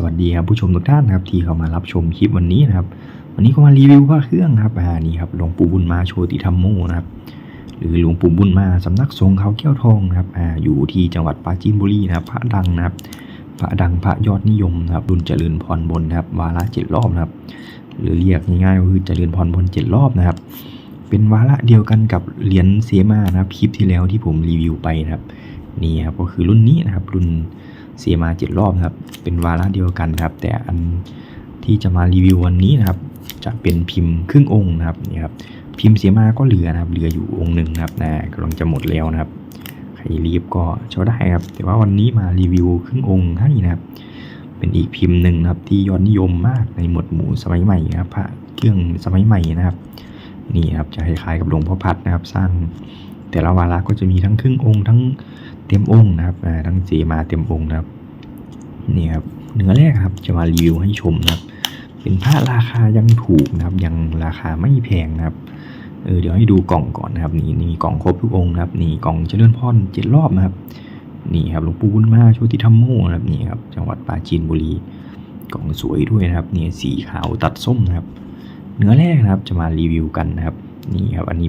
สวัสดีครับผู้ชมทุกท่านนะครับที่เข้ามารับชมคลิปวันนี้นะครับ วันนี้ก็มารีวิวพระเครื่องครับอ่านี่ครับหลวงปู่บุญมาโชติธรรมโมนะครับหรือหลวงปู่บุญมาสำนักสงฆ์เขาแก้วทองนะครับอ่าอยู่ที่จังหวัดปราจีนบุรีนะครับพระดังนะครับพระดังพระยอดนิยมนะครับรุ่นเจริญพรบนนะครับวาระเจ็ดรอบนะครับ หรือเรียกง่ายๆก็คือเจริญพรบนเจ็ดรอบนะครับ เป็นวาระเดียวกันกับเหรียญเสมานะครับคลิปที่แล้วที่ผมรีวิวไปนะครับนี่ครับก็คือรุ่นนี้นะครับรุ่น เสียมาเจ็ดรอบครับ เป็นวาระเดียวกันครับ แต่อันที่จะมารีวิววันนี้นะครับ จะเป็นพิมพ์ครึ่งองค์นะครับนี่ครับพิมพ์เสียมาก็เหลือนะครับ เหลืออยู่องค์หนึ่งนะครับนะกำลังจะหมดแล้วนะครับใครรีบก็เช่าได้ครับ แต่ว่าวันนี้มารีวิวครึ่งองค์ให้นะครับ เป็นอีกพิมพ์หนึ่งนะครับที่ยอดนิยมมากในหมวดหมู่สมัยใหม่นะครับพระเครื่องสมัยใหม่นะครับ นี่ครับจะคล้ายๆกับหลวงพ่อพัดนะครับ สร้าง แต่ละวาระก็จะมีทั้งครึ่งองค์ ทั้งเต็มองค์นะครับทั้งเจมาเต็มองค์นะครับนี่ครับเนื้อแรกครับจะมารีวิวให้ชมนะครับ เป็นผ้าราคายังถูกนะครับ ยังราคาไม่แพงนะครับเออเดี๋ยวให้ดูกล่องก่อนนะครับ นี่นี่กล่องครบทุกองค์นะครับ นี่กล่องเจริญพรเจ็ดรอบนะครับ นี่ครับหลวงปู่บุญมาโชติธรรมโมนะครับนี่ครับ จังหวัดปราจีนบุรีกล่องสวยด้วยนะครับนี่สีขาวตัดส้มนะครับ เนื้อแรกนะครับจะมารีวิวกันนะครับ นี่ครับอันนี้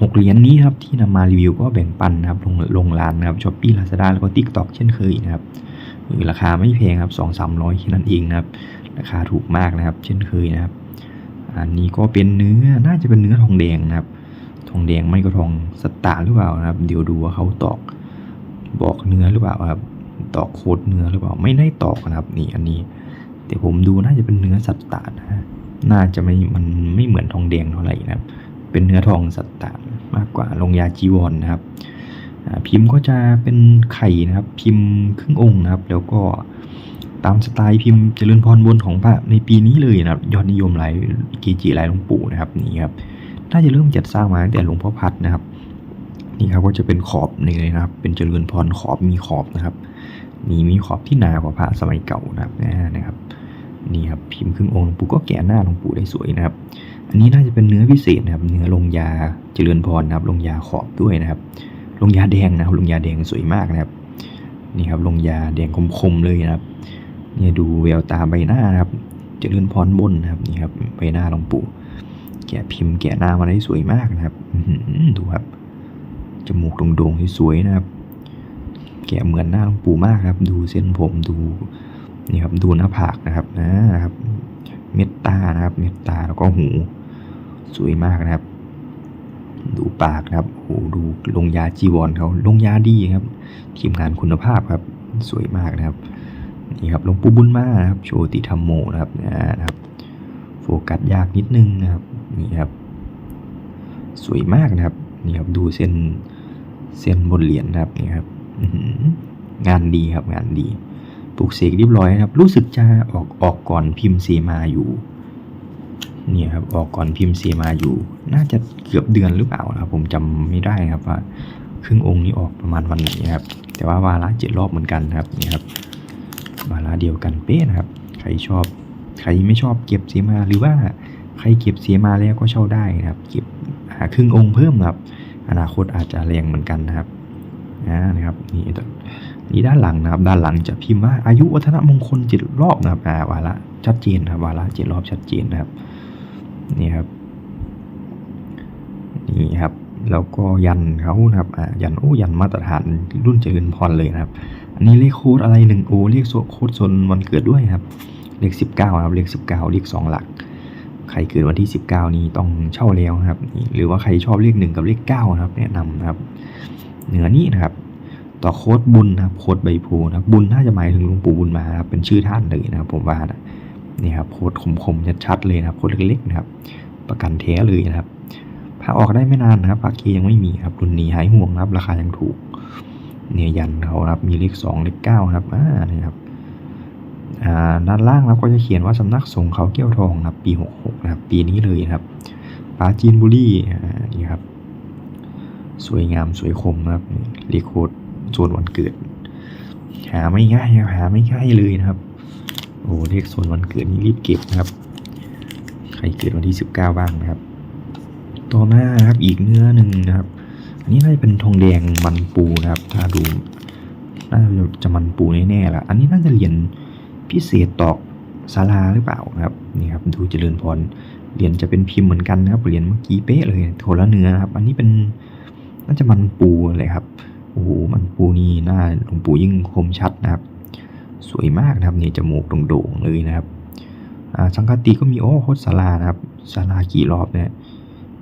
หกเหรียญนี้ครับที่นำมารีวิวก็แบ่งปันนะครับลงลงร้านนะครับช้อปปี้ลาซาด้าแล้วก็ทิกตอกเช่นเคยนะครับหรือราคาไม่แพงครับสองสามร้อยแค่นั้นเองนะครับ ราคาถูกมากนะครับ เช่นเคยนะครับ อันนี้ก็เป็นเนื้อน่าจะเป็นเนื้อทองแดงนะครับ ทองแดงไม่ก็ทองสตาร์หรือเปล่านะครับ เดี๋ยวดูว่าเขาตอกบอกเนื้อหรือเปล่าครับตอกโคดเนื้อหรือเปล่าไม่ได้ตอกนะครับนี่อันนี้ แต่ผมดูน่าจะเป็นเนื้อสัตตาร์นะน่าจะไม่มันไม่เหมือนทองแดงเท่าไหร่นะครับ เป็นเนื้อทองสัตตาร์มากกว่าลงยาจีวรนนะครับ พิมพ์ก็จะเป็นไข่นะครับ พิมพ์ครึ่งองค์นะครับ แล้วก็ตามสไตล์พิมพ์เจริญพรบนของพระในปีนี้เลยนะครับ ยอดนิยมหลายเกจิหลายหลวงปู่นะครับนี่ครับน่าจะเริ่มจัดสร้างมาตั้งแต่หลวงพ่อพัดนะครับนี่ครับก็จะเป็นขอบนี่เลยนะครับ เป็นเจริญพรขอบมีขอบนะครับนี่มีขอบที่หนากว่าพระสมัยเก่านะครับนะครับนี่ครับพิมพ์ครึ่งองค์หลวงปู่ก็แกะหน้าหลวงปู่ได้สวยนะครับ อันนี้น่าจะเป็นเนื้อพิเศษนะครับ เนื้อลงยาเจริญพรนะครับ ลงยาขอบด้วยนะครับ ลงยาแดงนะครับ ลงยาแดงสวยมากนะครับ นี่ครับลงยาแดงคมๆเลยนะครับ เนี่ยดูแววตาใบหน้านะครับ เจริญพรบนนะครับ นี่ครับใบหน้าหลวงปู่ แกะพิมพ์แกะหน้ามาได้สวยมากนะครับดูครับ จมูกโด่งๆสวยๆนะครับ แกะเหมือนหน้าหลวงปู่มากครับ ดูเส้นผมดูนี่ครับดูหน้าผากนะครับนะครับ เม็ดตานะครับ เม็ดตาแล้วก็หู สวยมากนะครับ ดูปากนะครับโอ้โหดูลงยาจีวรเขาลงยาดีครับ ทีมงานคุณภาพครับ สวยมากนะครับนี่ครับหลวงปู่บุญมานะครับ โชติธรรมโมนะครับนะครับ โฟกัสยากนิดนึงนะครับนี่ครับ สวยมากนะครับนี่ครับดูเส้นเส้นบนเหรียญนะครับนี่ครับงานดีครับงานดีปลูกเสกเรียบร้อยนะครับ รู้สึกจะออกออกก่อนพิมพ์เสมาอยู่ เนี่ยครับออกก่อนพิมพ์เสมาอยู่ น่าจะเกือบเดือนหรือเปล่านะครับ ผมจำไม่ได้นะครับว่าครึ่งองค์นี้ออกประมาณวันไหนครับ แต่ว่าวาระเจ็ดรอบเหมือนกันนะครับนี่ครับ วาระเดียวกันเป๊ะนะครับ ใครชอบ ใครไม่ชอบเก็บเสียมาหรือว่าใครเก็บเสียมาแล้วก็เช่าได้นะครับ เก็บหาครึ่งองค์เพิ่มนะครับ อนาคตอาจจะแรงเหมือนกันนะครับอ่านะครับนี่นี่ด้านหลังนะครับ ด้านหลังจะพิมพ์ว่าอายุวัฒนมงคลเจ็ดรอบนะครับอ่าวาระชัดเจนนะครับวาระเจ็ดรอบชัดเจนนะครับ นี่ครับนี่ครับแล้วก็ยันเขานะครับอ่ายันโอ้ยันมาตรฐานรุ่นเจริญพรเลยนะครับ อันนี้เลขโค้ดอะไรหนึ่งโอเลขโค้ดโซนวันเกิดด้วยครับ เลขสิบเก้าครับเลขสิบเก้าเลขสองหลัก ใครเกิดวันที่สิบเก้านี้ต้องเช่าแล้วนะครับ หรือว่าใครชอบเลขหนึ่งกับเลขเก้านะครับ แนะนำนะครับ เหนือนี้นะครับ ต่อโค้ดบุญนะครับโค้ดใบโพธิ์นะครับบุญน่าจะหมายถึงหลวงปู่บุญมาครับเป็นชื่อท่านเลยนะครับผมว่านะ นี่ครับโค้ดคมๆชัดๆเลยนะครับโค้ดเล็กๆนะครับ ประกันแท้เลยนะครับพาออกได้ไม่นานนะครับปากเคยังไม่มีครับรุ่นนี้หายห่วงนะครับ ราคายังถูก เนี่ยยันเขานะครับมีเลขสองเลขเก้าครับอ่านี่ครับอ่าด้านล่างนะครับก็จะเขียนว่าสำนักสงฆ์เขาเกี้ยวทองนะครับปีหกหกนะครับ ปีนี้เลยนะครับปราจีนบุรีอ่านี่ครับ สวยงามสวยคมนะครับนี่เลขโคดส่วนวันเกิด หาไม่ง่ายหาไม่ง่ายเลยนะครับ โอ้เลขส่วนวันเกิดนี่รีบเก็บนะครับ ใครเกิดวันที่สิบเก้าบ้างนะครับ ต่อมาครับอีกเนื้อหนึ่งนะครับ อันนี้น่าจะเป็นทองแดงมันปูนะครับ ถ้าดูน่าจะมันปูแน่ๆละอันนี้น่าจะเหรียญพิเศษตอกศาลาหรือเปล่านะครับนี่ครับดูเจริญพรเหรียญจะเป็นพิมพ์เหมือนกันนะครับเหรียญเมื่อกี้เป๊ะเลยโทละเนื้อครับ อันนี้เป็นน่าจะมันปูเลยครับโอ้โหมันปูนี่หน้าหลวงปู่ยิ่งคมชัดนะครับ สวยมากนะครับนี่จมูกโด่งๆเลยนะครับสังกติก็มีโอ้โคตรศาลานะครับศาลากี่รอบเนี่ย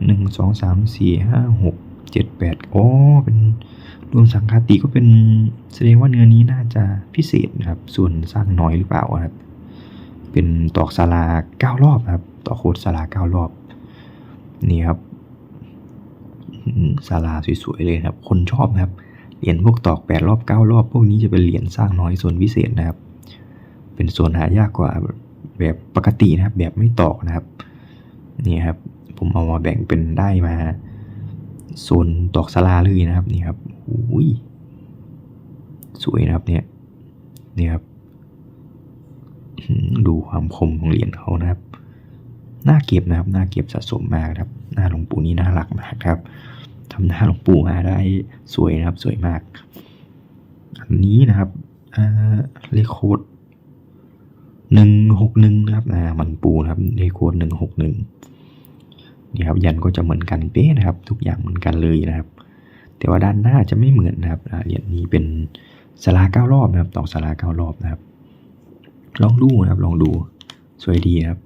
หนึ่งสองสามสี่ห้าหกเจ็ดแปดโอ้เป็นรวมสังคติก็เป็นแสดงว่าเนื้อนี้น่าจะพิเศษนะครับ ส่วนสร้างน้อยหรือเปล่าครับ เป็นตอกศาลาเก้ารอบครับ ตอกโคตรศาลาเก้ารอบ นี่ครับอืมศาลาสวยๆเลยครับ คนชอบนะครับ เหรียญพวกตอกแปดรอบเก้ารอบ พวกนี้จะเป็นเหรียญสร้างน้อยส่วนพิเศษนะครับ เป็นส่วนหายากกว่าแบบปกตินะครับ แบบไม่ตอกนะครับนี่ครับ ผมเอามาแบ่งเป็นได้มาโซนตอกสลาเลยนะครับนี่ครับอุ้ยสวยนะครับเนี่ยนี่ครับดูความคมของเหรียญเขานะครับน่าเก็บนะครับน่าเก็บสะสมมากครับหน้าหลวงปู่นี่น่ารักมากครับ ทำหน้าหลวงปู่มาได้สวยนะครับสวยมาก อันนี้นะครับเลขโค้ดหนึ่งหกหนึ่งนะครับมันปูนะครับเลขโค้ดหนึ่งหกหนึ่งนี่ครับยันก็จะเหมือนกันเป๊ะนะครับ ทุกอย่างเหมือนกันเลยนะครับ แต่ว่าด้านหน้าจะไม่เหมือนนะครับเหรียญนี้เป็นสลาเก้ารอบนะครับตอกสลาเก้ารอบนะครับ ลองดูนะครับลองดูสวยดีครับ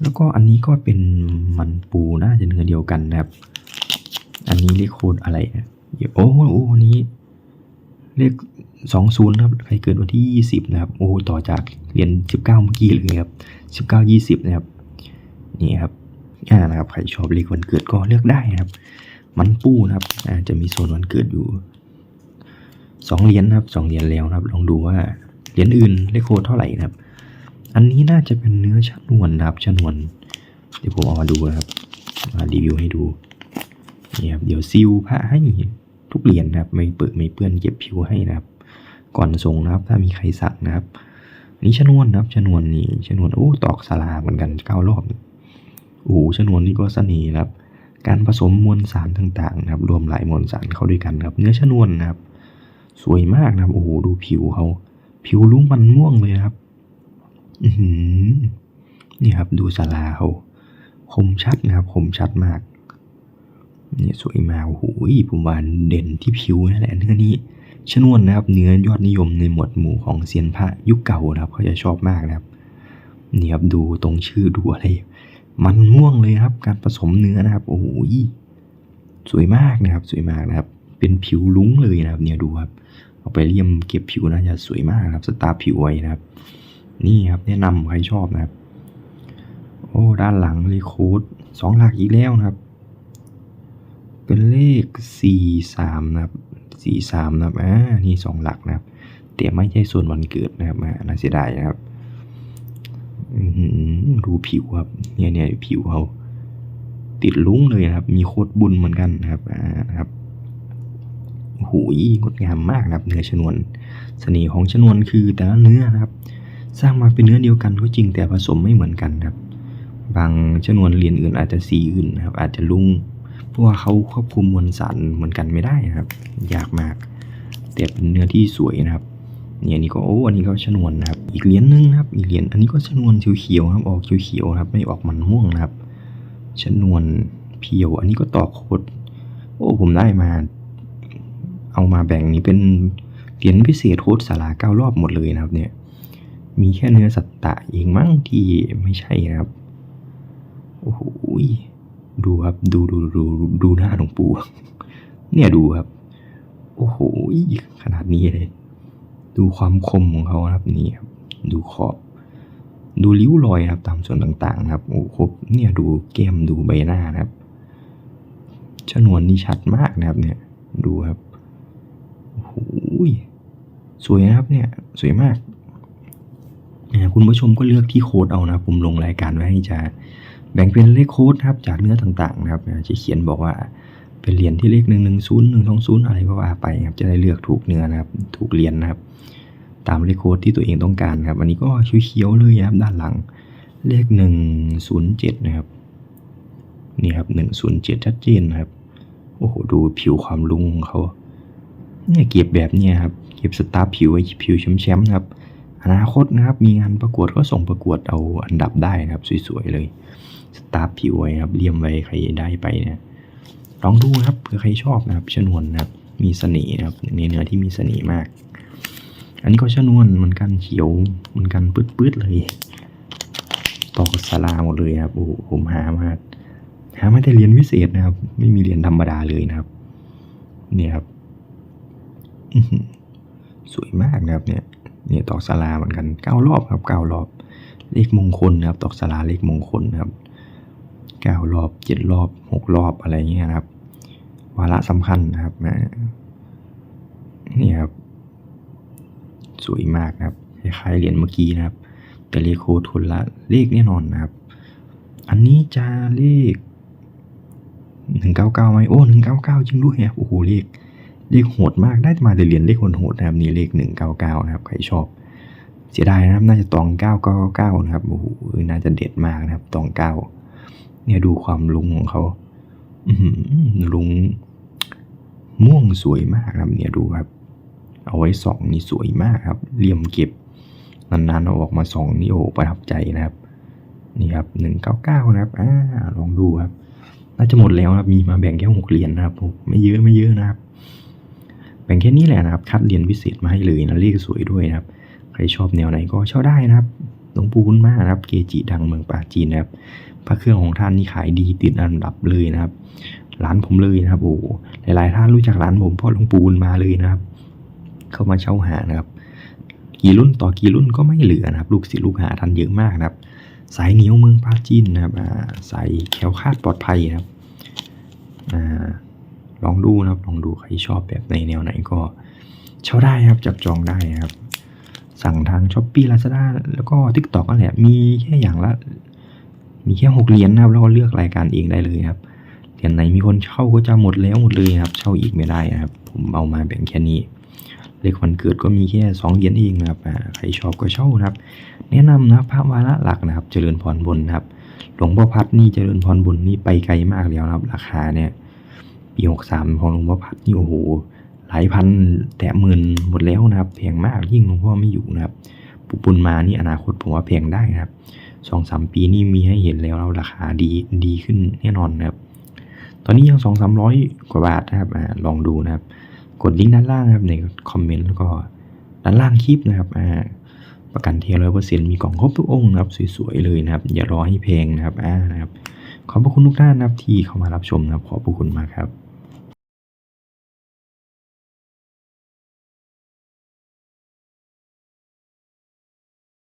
แล้วก็อันนี้ก็เป็นมันปูน่าจะเนื้อเดียวกันนะครับ อันนี้เลขโค้ดอะไรนะเดี๋ยวโอ้โหโอ้โหอันนี้ เลขสองศูนย์ครับ ใครเกิดวันที่ยี่สิบนะครับ โอ้ต่อจากเรียญสิบเก้าเมื่อกี้เลยครับสิบเก้ายี่สิบนะครับ นี่ครับอ่านะครับ ใครชอบเลขวันเกิดก็เลือกได้นะครับ มันปูนะครับ อ่า จะมีโซนวันเกิดอยู่สองเหรียญนะครับสองเหรียญแล้วนะครับ ลองดูว่าเหรียญอื่นเลขโคเท่าไหร่นะครับ อันนี้น่าจะเป็นเนื้อชนวนนะครับชนวน เดี๋ยวผมเอามาดูนะครับ มารีวิวให้ดู นี่ครับเดี๋ยวซิลพระให้ทุกเหรียญนะครับ ไม่เปิดไม่เปื้อนเก็บผิวให้นะครับ ก่อนส่งนะครับ ถ้ามีใครสั่งนะครับนนี้ชนวนนะครับชนวนนี่ชนวนโอ้ตอกสลาเหมือนกันเก้ารอบโอ้ชนวนนี่ก็เสน่ห์นะครับ การผสมมวลสารต่างๆนะครับ รวมหลายมวลสารเข้าด้วยกันครับ เนื้อชนวนนะครับ สวยมากนะครับโอ้โหดูผิวเขาผิวลุ้งมันม่วงเลยนะครับอืนี่ครับดูสลาเขาคมชัดนะครับคมชัดมาก เนี่ยสวยมากโอ้โหผมว่าเด่นที่ผิวนั่นแหละเนื้อนี้ชนวนนะครับ เนื้อยอดนิยมในหมวดหมู่ของเซียนพระยุคเก่านะครับเขาจะชอบมากนะครับนี่ครับดูตรงชื่อดูอะไร มันม่วงเลยครับ การผสมเนื้อนะครับ โอ้โหสวยมากนะครับ สวยมากนะครับ เป็นผิวลุ้งเลยนะครับ เนี่ยดูครับ เอาไปเลี่ยมเก็บผิวน่าจะสวยมากนะครับ สตาร์ผิวไว้นะครับ นี่ครับแนะนำใครชอบนะครับ โอ้ด้านหลังเลขโค้ดสองหลักอีกแล้วนะครับ เป็นเลขสี่สามนะครับสี่สามนะครับ อ่า นี่สองหลักนะครับ แต่ไม่ใช่ส่วนวันเกิดนะครับอ่าน่าเสียดายนะครับอื้อหือดูผิวครับ เนี่ยเนี่ยผิวเขาติดลุ้งเลยนะครับ มีโคตรบุญเหมือนกันนะครับ อ่า นะครับโอ้โหงดงามมากนะครับ เนื้อชนวน เสน่ห์ของชนวนคือแต่ละเนื้อนะครับ สร้างมาเป็นเนื้อเดียวกันก็จริงแต่ผสมไม่เหมือนกันครับ บางชนวนเรียญอื่นอาจจะสีอื่นนะครับ อาจจะลุ่ง เพราะว่าเขาควบคุมมวลสารเหมือนกันไม่ได้นะครับ ยากมาก แต่เป็นเนื้อที่สวยนะครับเนี่ยอันนี้ก็โอ้อันนี้ก็ชนวนนะครับ อีกเหรียญหนึงนะครับ อีกเหรียญอันนี้ก็ชนวนเขียวๆครับออกเขียวๆครับ ไม่ออกมันม่วงนะครับ ชนวนเพียว อันนี้ก็ต่อโคดโอ้ผมได้มา เอามาแบ่งนี้เป็นเหรียญพิเศษโคดสาราเก้ารอบหมดเลยนะครับ เนี่ย มีแค่เนื้อสัตตะเองมั้งที่ไม่ใช่นะครับ โอ้โห ดูครับดูดูดูดูหน้าหลวงปู่เนี่ยดูครับ โอ้โหขนาดนี้เลย ดูความคมของเขาครับนี่ครับ ดูขอบ ดูริ้วรอยครับ ตามส่วนต่างๆ นะครับโอ้ครบเนี่ยดูแก้มดูใบหน้านะครับชนวนนี่ชัดมากนะครับ เนี่ย ดูครับโอ้โหสวยนะครับ เนี่ย สวยมากคุณผู้ชมก็เลือกที่โค้ดเอานะผมลงรายการไว้ให้จะ แบ่งเป็นเลขโค้ดครับจากเนื้อต่างๆนะครับอ่าจะเขียนบอกว่าเป็นเหรียญที่เลขหนึ่งหนึ่งศูนย์หนึ่งสองศูนย์อะไรก็ว่าไปครับจะได้เลือกถูกเนื้อนะครับ ถูกเหรียญนะครับ ตามเลขโค้ดที่ตัวเองต้องการครับ อันนี้ก็เขียวๆเลยนะครับด้านหลังเลขหนึ่งศูนย์เจ็ดนะครับนี่ครับหนึ่งศูนย์เจ็ดชัดเจนนะครับโอ้โหดูผิวความลุงของเขาเนี่ยเก็บแบบเนี้ยครับเก็บสตาร์ผิวไว้ผิวแชมป์ๆนะครับอนาคตนะครับมีงานประกวดก็ส่งประกวดเอาอันดับได้นะครับ สวยๆเลย สตาร์ผิวไว้ครับเลี่ยมไว้ใครได้ไปเนี่ยลองดูครับเผื่อใครชอบนะครับชนวนนะครับมีเสน่ห์นะครับในเนื้อที่มีเสน่ห์มาก อันนี้ก็ชนวนเหมือนกันเขียวเหมือนกันปื๊ดๆเลยตอกสลาหมดเลยครับโอ้โหผมหามาหามาแต่เหรียญวิเศษนะครับ ไม่มีเหรียญธรรมดาเลยนะครับ เนี่ยครับสวยมากนะครับเนี่ยเนี่ยตอกสลาเหมือนกันเก้ารอบครับเก้ารอบ เลขมงคลนะครับ ตอกสลาเลขมงคลนะครับ เก้ารอบเจ็ดรอบหกรอบอะไรเงี้ยครับ วาระสำคัญนะครับนะนี่ครับ สวยมากนะครับคล้ายๆเหรียญเมื่อกี้นะครับ แต่เลขโคทุนละเลขแน่นอนนะครับ อันนี้จะเลขหนึ่งเก้าเก้าไหมโอ้หนึ่งเก้าเก้าจริงด้วยครับโอ้โหเลขเลขโหดมากได้มาแต่เหรียญเลขโหดนะครับนี่เลขหนึ่งเก้าเก้านะครับใครชอบ เสียดายนะครับ น่าจะตองเก้าเก้าเก้านะครับโอ้โหน่าจะเด็ดมากนะครับตองเก้า เนี่ยดูความลุงของเขาลุงม่วงสวยมากครับ เนี่ยดูครับ เอาไว้สองนี่สวยมากครับเหลี่ยมเก็บนานๆเอาออกมาสองนี่โอ้ประทับใจนะครับ นี่ครับหนึ่งเก้าเก้านะครับอ่าลองดูครับ น่าจะหมดแล้วนะครับมีมาแบ่งแค่หกเหรียญนะครับไม่เยอะไม่เยอะนะครับ แบ่งแค่นี้แหละนะครับ คัดเหรียญพิเศษมาให้เลยนะเลขสวยด้วยนะครับ ใครชอบแนวไหนก็เช่าได้นะครับหลวงปู่บุญมากนะครับ เกจิดังเมืองปาจีนนะครับ พระเครื่องของท่านนี่ขายดีติดอันดับเลยนะครับ ร้านผมเลยนะครับ โอ้หลายๆท่านรู้จักร้านผมเพราะหลวงปู่มาเลยนะครับ เข้ามาเช่าหานะครับ กี่รุ่นต่อกี่รุ่นก็ไม่เหลือนะครับ ลูกศิษย์ลูกหาท่านเยอะมากนะครับ สายเหนียวเมืองปาจีนนะครับสายแคล้วคาดปลอดภัยนะครับอลองดูนะครับลองดูใครชอบแบบในแนวไหนก็เช่าได้ครับจับจองได้นะครับ สั่งทางช้อปปี้ลาซาด้าแล้วก็ทิกตอกนั่นแหละมีแค่อย่างละ มีแค่หกเหรียญนะครับแล้วก็เลือกรายการเองได้เลยครับเหรียญไหนมีคนเช่าก็จะหมดแล้วหมดเลยครับ เช่าอีกไม่ได้นะครับ ผมเอามาแบ่งแค่นี้เลขวันเกิดก็มีแค่สองเหรียญเองนะครับใครชอบก็เช่านะครับ แนะนำนะพระวาระหลักนะครับ เจริญพรบนนะครับหลวงพ่อพัดนี่เจริญพรบนนี่ไปไกลมากแล้วนะครับ ราคาเนี่ยปีหกสามของหลวงพ่อพัดนี่โอ้โหหลายพันแตะหมื่นหมดแล้วนะครับแพงมากยิ่งหลวงพ่อไม่อยู่นะครับ ปุปุนมานี่อนาคตผมว่าแพงได้นะครับ สองสามปีนี่มีให้เห็นแล้วราคาดีดีขึ้นแน่นอนนะครับ ตอนนี้ยังสองสามร้อยกว่าบาทนะครับอลองดูนะครับ กดลิงก์ด้านล่างนะครับในคอมเมนต์แล้วก็ด้านล่างคลิปนะครับประกันเทียร้อยเปอร์เซ็นต์มีกล่องครบทุกองค์นะครับสวยๆเลยนะครับ อย่ารอให้แพงนะครับอ่านะครับ ขอบพระคุณทุกท่านนะครับที่เข้ามารับชมนะครับ ขอบพระคุณมากครับ